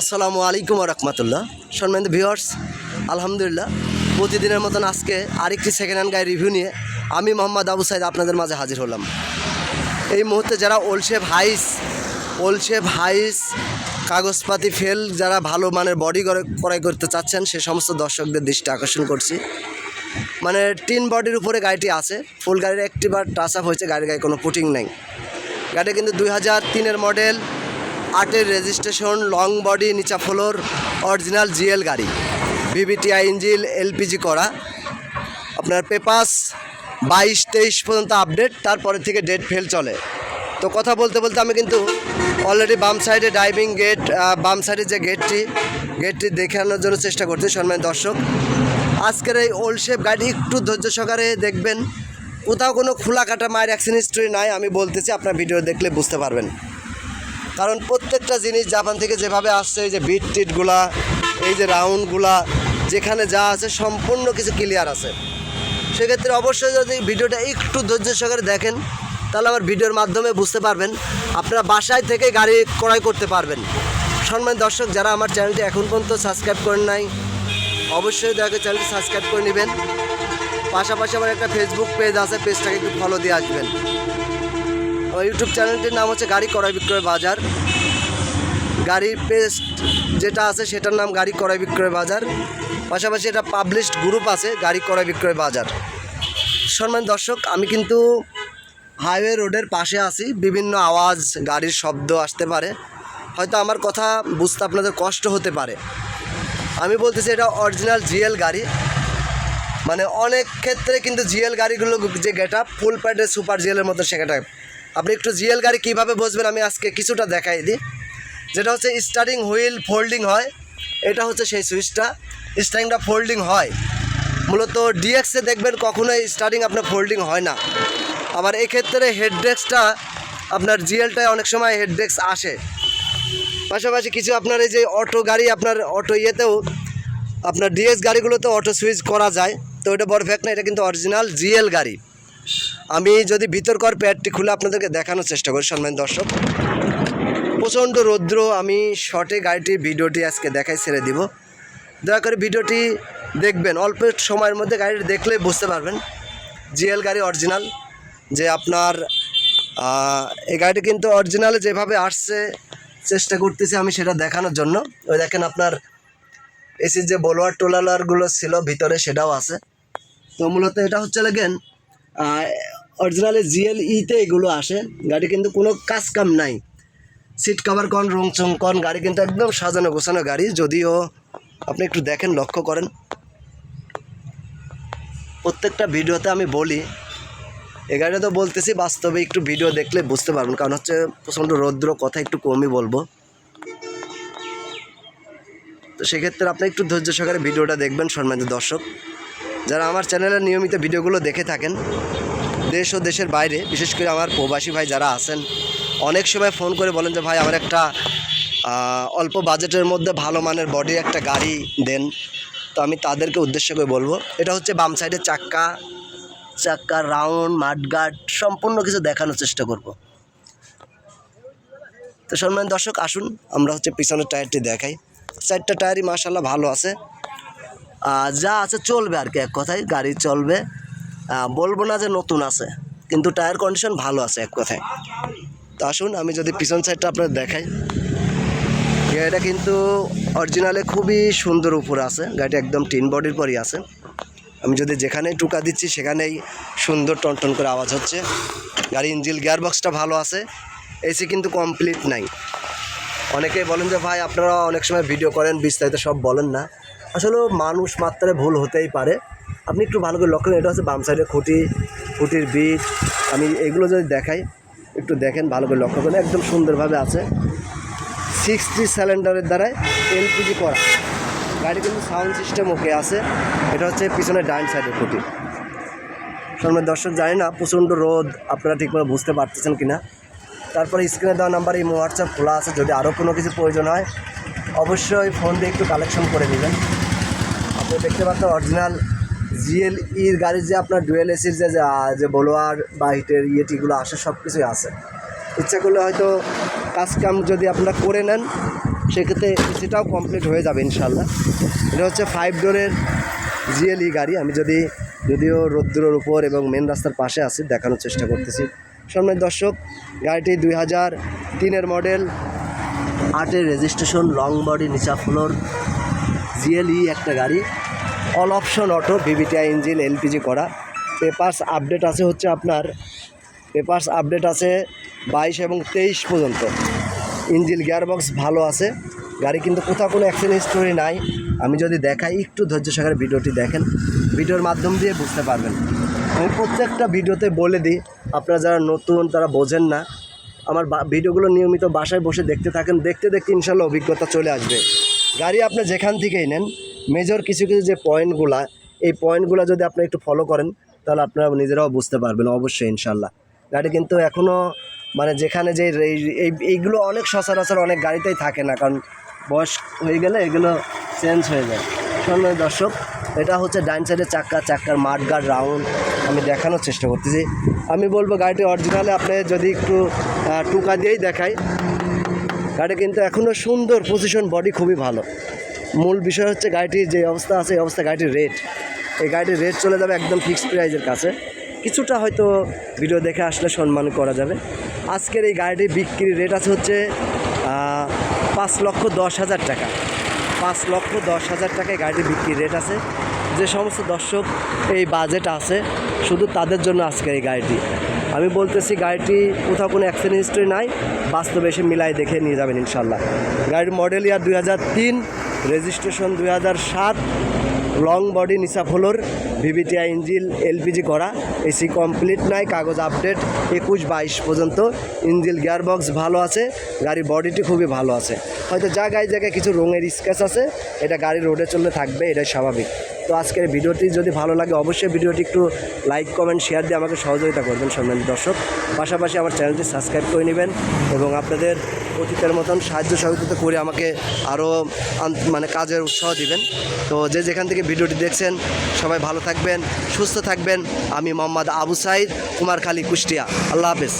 আসসালামু আলাইকুম রহমতুল্লাহ। সম্মানিত ভিউয়ার্স, আলহামদুলিল্লাহ, প্রতিদিনের মতন আজকে আরেকটি সেকেন্ড হ্যান্ড গাড়ি রিভিউ নিয়ে আমি মোহাম্মদ আবু সাইদ আপনাদের মাঝে হাজির হলাম। এই মুহূর্তে যারা ওলশেপ হাইস ওলশেপ হাইস কাগজপাতি ফেল যারা ভালো মানের বডি ক্রয় করতে চাচ্ছেন, সে সমস্ত দর্শকদের দৃষ্টি আকর্ষণ করছি। মানে টিন বডির উপরে গাড়িটি আছে, ফুল গাড়ির একটি বার টাচ আপ হয়েছে, গাড়ির গায়ে কোনো পুটিং নেই। গাড়িটা কিন্তু দুই হাজার তিনের মডেল আটের রেজিস্ট্রেশন, লং বডি, নিচা ফ্লোর, অরিজিনাল জিএল গাড়ি। ভিভিটিআই ইঞ্জিল এলপিজি করা। আপনার পেপাস বাইশ তেইশ পর্যন্ত আপডেট, তারপরে থেকে ডেট ফেল চলে। তো কথা বলতে বলতে আমি কিন্তু অলরেডি বাম সাইডে ড্রাইভিং গেট বাম সাইডে যে গেটটি গেটটি দেখানোর জন্য চেষ্টা করছি সম্মান দর্শক। আজকের এই ওল্ড শেপ গাড়ি একটু ধৈর্য সহকারে দেখবেন। কোথাও কোনো খোলা কাটা মায়ের অ্যাক্সিডেন্ট হিস্ট্রি নাই, আমি বলতেছি, আপনার ভিডিও দেখলে বুঝতে পারবেন। কারণ প্রত্যেকটা জিনিস জাপান থেকে যেভাবে আসছে, এই যে বিট টিটগুলা, এই যে রাউন্ডগুলা, যেখানে যা আছে সম্পূর্ণ কিছু ক্লিয়ার আছে। সেক্ষেত্রে অবশ্যই যদি ভিডিওটা একটু ধৈর্য সহকারে দেখেন, তাহলে আমার ভিডিওর মাধ্যমে বুঝতে পারবেন, আপনারা বাসায় থেকে গাড়ি ক্রয় করতে পারবেন। সম্মান দর্শক, যারা আমার চ্যানেলটি এখন পর্যন্ত সাবস্ক্রাইব করেন নাই, অবশ্যই করে চ্যানেলটি সাবস্ক্রাইব করে নেবেন। পাশাপাশি আমার একটা ফেসবুক পেজ আছে পেজটাকে একটু ফলো দিয়ে আসবেন। ইউটিউব চ্যানেলটির নাম হচ্ছে গাড়ি ক্রয় বিক্রয় বাজার। গাড়ির পেস্ট যেটা আছে সেটার নাম গাড়ি ক্রয় বিক্রয় বাজার। পাশাপাশি এটা পাবলিশড গ্রুপ আছে, গাড়ি ক্রয় বিক্রয় বাজার। সম্মান দর্শক, আমি কিন্তু হাইওয়ে রোডের পাশে আছি। বিভিন্ন আওয়াজ, গাড়ির শব্দ আসতে পারে। হয়তো আমার কথা বুঝতে আপনাদের কষ্ট হতে পারে। আমি বলতেছি এটা অরিজিনাল জিএল গাড়ি। মানে অনেক ক্ষেত্রে কিন্তু জিএল গাড়িগুলো যে গেট আপ ফুল প্যাডের সুপার জিএলের মতো সে গেট আপনি একটু জিএল গাড়ি কীভাবে বসবেন আমি আজকে কিছুটা দেখাই দিই। যেটা হচ্ছে স্টারিং হুইল ফোল্ডিং হয়, এটা হচ্ছে সেই সুইচটা স্টারিংটা ফোল্ডিং হয়। মূলত ডিএক্সে দেখবেন কখনোই স্টারিং আপনার ফোল্ডিং হয় না। আবার এক্ষেত্রে হেড ডেস্কটা আপনার জিএলটায় অনেক সময় হেড ডেস্ক আসে। পাশাপাশি কিছু আপনার এই যে অটো গাড়ি, আপনার অটো ইয়েতেও আপনার ডিএস গাড়িগুলোতে অটো সুইচ করা যায়। তো এটা বড় ফ্যাক্ট না, এটা কিন্তু অরিজিনাল জিএল গাড়ি। আমি যদি ভিতরকর প্যাডটি খুলে আপনাদেরকে দেখানোর চেষ্টা করি সম্মান দর্শক। প্রচণ্ড রৌদ্র, আমি শর্টে গাড়িটির ভিডিওটি আজকে দেখাই ছেড়ে দিব। দয়া করে ভিডিওটি দেখবেন, অল্প সময়ের মধ্যে গাড়িটি দেখলেই বুঝতে পারবেন। জিএল গাড়ি অরিজিনাল, যে আপনার এই গাড়িটি কিন্তু অরিজিনালে যেভাবে আসছে, চেষ্টা করতেছি আমি সেটা দেখানোর জন্য। ওই দেখেন আপনার এসির যে বলোয়ার টোলালারগুলো ছিল, ভিতরে সেটাও আছে। তো মূলত এটা হচ্ছে লাগেন অরিজিনালি জিএল ইতে এগুলো আসে। গাড়ি কিন্তু কোনো কাজ কাম নাই। সিট কভার কন, রং চং কন, গাড়ি কিন্তু একদম সাজানো গোছানো গাড়ি। যদিও আপনি একটু দেখেন, লক্ষ্য করেন। প্রত্যেকটা ভিডিওতে আমি বলি, এ গাড়িটা তো বলতেছি, বাস্তবে একটু ভিডিও দেখলে বুঝতে পারবেন। কারণ হচ্ছে প্রচণ্ড রৌদ্র, কথা একটু কমই বলব। তো সেক্ষেত্রে আপনি একটু ধৈর্য সহকারে ভিডিওটা দেখবেন, সম্মানিত দর্শক। যারা আমার চ্যানেলের নিয়মিত ভিডিওগুলো দেখে থাকেন দেশ ও দেশের বাইরে বিশেষ করে আমার প্রবাসী ভাই যারা আছেন অনেক সময় ফোন করে বলেন যে ভাই আমার একটা অল্প বাজেটের মধ্যে ভালো মানের বডি একটা গাড়ি দেন। তো আমি তাদেরকে উদ্দেশ্য করে বলব এটা হচ্ছে বাম সাইডে চাক্কা চাক্কা রাউন্ড মাঠগার্ড সম্পূর্ণ কিছু দেখানোর চেষ্টা করব। তো সম্মান দর্শক আসুন আমরা হচ্ছে পিছনের টায়ারটি দেখাই। চারটা টায়ারই মাসাল্লাহ ভালো আছে। আহ, যা আছে চলবে আর কি এক কথায় গাড়ি চলবে। বলব না যে নতুন আছে, কিন্তু টায়ার কন্ডিশন ভালো আছে এক কথায়। তো আসুন, আমি যদি পিছন সাইডটা আপনার দেখাই। গাড়িটা কিন্তু অরিজিনালে খুবই সুন্দর উপরে আছে, গাড়িটা একদম টিন বডির পরই আছে। আমি যদি যেখানেই টুকা দিচ্ছি, সেখানেই সুন্দর টনটন করে আওয়াজ হচ্ছে। গাড়ি ইঞ্জিল গিয়ার বক্সটা ভালো আছে এসি কিন্তু কমপ্লিট নাই। অনেকেই বলেন যে, ভাই, আপনারা অনেক সময় ভিডিও করেন, বিস্তারিত সব বলেন না। আসলে মানুষ মাত্রায় ভুল হতেই পারে। আপনি একটু ভালো করে লক্ষ্য করেন এটা হচ্ছে বাম সাইডে খুঁটি, খুঁটির বিট আমি এগুলো যদি দেখাই, একটু দেখেন, ভালো করে লক্ষ্য করেন, একদম সুন্দরভাবে আছে। সিক্সটি সিলিন্ডারের দ্বারাই এলপিজি করা। গাড়ি কিন্তু সাউন্ড সিস্টেম ওকে আছে, এটা হচ্ছে পিছনে ডাইন সাইডের খুঁটি। সামনে দর্শক জানি না, প্রচণ্ড রোদ, আপনারা ঠিকমতো বুঝতে পারতেছেন কিনা। তারপরে স্ক্রিনে দেওয়া নাম্বার এই হোয়াটসঅ্যাপ খোলা আছে, যদি আরও কোনো কিছু প্রয়োজন হয়, অবশ্যই ফোন দিয়ে একটু কালেকশন করে নেবেন। আপনি দেখতে পাচ্ছেন অরিজিনাল জিএল ইর গাড়ির যে আপনার ডুয়েল এসির যে, যা- বলোয়ার বা হিটের ইয়েটিগুলো আসে সব কিছুই আছে ইচ্ছা করলে হয়তো কাজ কাম যদি আপনারা করে নেন, সেক্ষেত্রে এসিটাও কমপ্লিট হয়ে যাবে ইনশাল্লাহ এটা হচ্ছে ফাইভ ডোরের জিএলই গাড়ি। আমি যদি, যদিও রৌদ্রের উপর এবং মেন রাস্তার পাশে আছি, দেখানোর চেষ্টা করতেছি। সামনের দর্শক, গাড়িটি দুই হাজার তিনের মডেল আটের রেজিস্ট্রেশন লং বডি নিচা ফ্লোর জিএলই একটা গাড়ি। All option auto VVTI engine LPG করা। পেপার্স আপডেট আছে হচ্ছে আপনার পেপার্স আপডেট আছে বাইশ এবং তেইশ পর্যন্ত। ইঞ্জিন গিয়ারবক্স ভালো আছে। গাড়ি কিন্তু কোথাও কোনো অ্যাক্সিডেন্ট হিস্টোরি নাই। আমি যদি দেখাই, একটু ধৈর্য সহকারে ভিডিওটি দেখেন। ভিডিওর মাধ্যম দিয়ে বুঝতে পারবেন। আমি প্রত্যেকটা ভিডিওতে বলে দিই, আপনারা যারা নতুন, তারা বোঝেন না। আমার ভিডিওগুলো নিয়মিত বাসায় বসে দেখতে থাকেন। দেখতে দেখতে ইনশাল্লাহ অভিজ্ঞতা চলে আসবে। গাড়ি আপনি যেখান থেকেই নেন মেজর কিছু কিছু যে পয়েন্টগুলা এই পয়েন্টগুলো যদি আপনি একটু ফলো করেন, তাহলে আপনারা নিজেরাও বুঝতে পারবেন, অবশ্যই ইনশাল্লাহ গাড়ি কিন্তু এখনও মানে যেখানে যে এই- এই, এইগুলো অনেক সচরাচর অনেক গাড়িতেই থাকে না, কারণ বয়স হয়ে গেলে এগুলো চেঞ্জ হয়ে যায়। সম্মানিত দর্শক, এটা হচ্ছে ডাইন সাইডের চাক্কা, চাক্কার মাঠগার্ড রাউন্ড আমি দেখানোর চেষ্টা করতেছি। আমি বলব গাড়িটি অরিজিনালে আপনি যদি একটু টুকা দিয়েই দেখাই, গাড়ি কিন্তু এখনও সুন্দর পজিশন বডি খুবই ভালো। মূল বিষয় হচ্ছে গাড়িটির যে অবস্থা আছে, এই অবস্থা গাড়িটির রেট এই গাড়িটির রেট চলে যাবে একদম ফিক্সড প্রাইজের কাছে। কিছুটা হয়তো ভিডিও দেখে আসলে সম্মান করা যাবে। আজকের এই গাড়িটির বিক্রির রেট আছে হচ্ছে পাঁচ লক্ষ দশ হাজার টাকা। পাঁচ লক্ষ দশ হাজার টাকায় গাড়িটির বিক্রির রেট আছে। যে সমস্ত দর্শক এই বাজেট আছে, শুধু তাদের জন্য আজকের এই গাড়িটি। আমি বলতেছি গাড়িটি কোথাও কোনো অ্যাক্সিডেন্ট হিস্ট্রি নাই, বাস্তবে এসে মিলাই দেখে নিয়ে যাবেন ইনশাল্লাহ গাড়ির মডেল ইয়ার দুই হাজার তিন রেজিস্ট্রেশন দুই সাত, লং বডি নিসা ফলোর ভিভিটিআই ইঞ্জিল, এলপিজি করা, এসি কমপ্লিট নাই, কাগজ আপডেট, একুশ বাইশ পর্যন্ত, ইঞ্জিল গিয়ারবক্স ভালো আছে গাড়ির বডিটি খুবই ভালো আছে। হয়তো জায়গায় জায়গায় কিছু রঙের স্কেচ আছে, এটা গাড়ি রোডে চললে থাকবে, এটাই স্বাভাবিক। তো আজকের ভিডিওটি যদি ভালো লাগে, অবশ্যই ভিডিওটি একটু লাইক কমেন্ট শেয়ার দিয়ে আমাকে সহযোগিতা করবেন সম্মানিত দর্শক। পাশাপাশি আমার চ্যানেলটি সাবস্ক্রাইব করে নেবেন এবং আপনাদের অতীতের মতন সাহায্য সহযোগিতা করে আমাকে আরও মানে কাজের উৎসাহ দিবেন। তো যে যেখান থেকে ভিডিওটি দেখছেন, সবাই ভালো থাকবেন, সুস্থ থাকবেন। আমি মোহাম্মদ আবু সাইদ, কুমারখালী, কুষ্টিয়া। আল্লাহ হাফেজ।